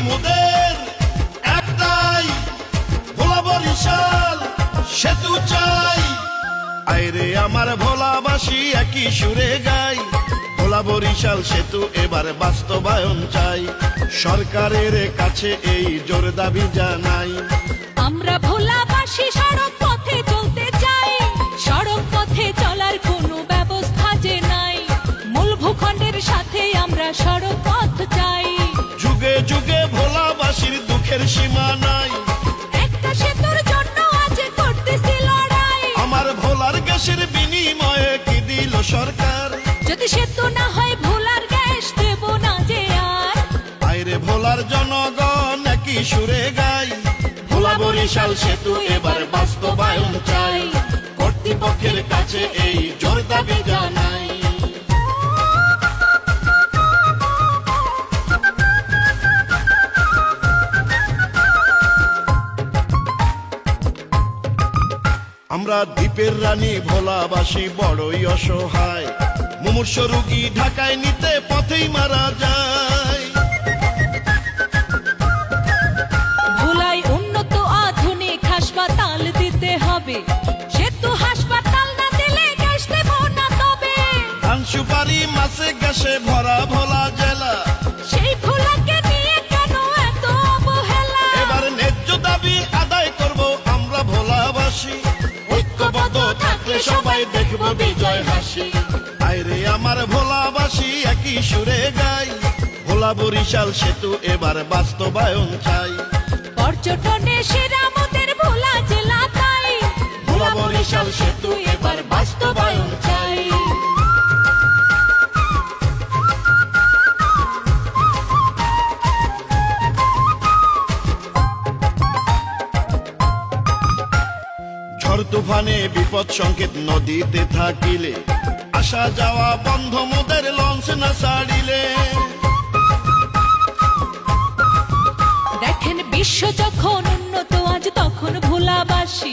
মোদের একটাই ভোলা বরিশাল সেতু চাই। আইরে আমার একই সুরে গাই। ভোলা বরিশাল সেতু এবার বাস্তবায়ন চাই। সরকারের কাছে এই জোর দাবি জানাই। আমরা ভোলাবাসী সড়ক পথে চলতে চাই। সড়ক পথে চলার কোনো ব্যবস্থা যে নাই। মূল ভূখণ্ডের সাথে আমরা সড়ক দুঃখের সীমা নাই। একটা সেতুর জন্য আজ করতেছি লড়াই। আমার ভোলার গ্যাসের বিনিময়ে কি দিল সরকার? যদি সেতু না হয় ভোলার গ্যাস দেব না যে আর। আইরে ভোলার জনগণ একই সুরে গাই। ভোলা বরিশাল সেতু এবার বাস্তবায়ন চাই। কর্তৃপক্ষের কাছে এই জোর দাবি জানাই। আমরা দ্বীপের রানী ভোলাবাসী বড়ই অসহায়। মুমূর্ষ রুগী ঢাকায় নিতে পথেই মারা যায়। ভোলায় উন্নত আধুনিক হাসপাতাল দিতে হবে। সেতু হাসপাতাল না দিলে গ্যাস না তবে। ধান সুপারি মাছে গ্যাসে ভরা ভোলা জেলা। সেই ভোলাকে নিয়ে কেন এত অবহেলা? এবার ন্যায্য দাবি আদায় করব আমরা ভোলাবাসী। থাকলে সবাই দেখব বিজয় হাসি। আইরে আমার ভোলাবাসী একই সুরে গাই। ভোলা বরিশাল সেতু এবার বাস্তবায়ন চাই। পর্যটনে সেরা তুফানে বিপদ সংকেত নদীতে থাকিলে, আসা যাওয়া বন্ধ মোদের লঞ্চ না ছাড়িলে দেখেন বিশ্ব যখন উন্নত, আজ তখন ভোলাবাসী।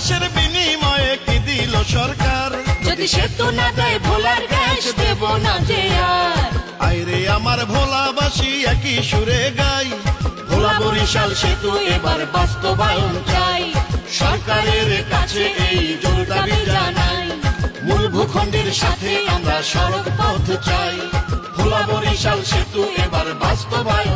গ্যাসের বিনিময়ে কি দিল সরকার? যদি সেতু না দেয় ভোলার গ্যাস দেব না যে আর। আইরে আমার ভোলাবাসী একই সুরে গাই। ভোলা বরিশাল সেতু এবার বাস্তবায়ন চাই। সরকারের কাছে এই জোর দাবি জানাই। মূল ভূখণ্ডের সাথে আমরা সড়ক পথ চাই। ভোলা বরিশাল সেতু এবার বাস্তবায়ন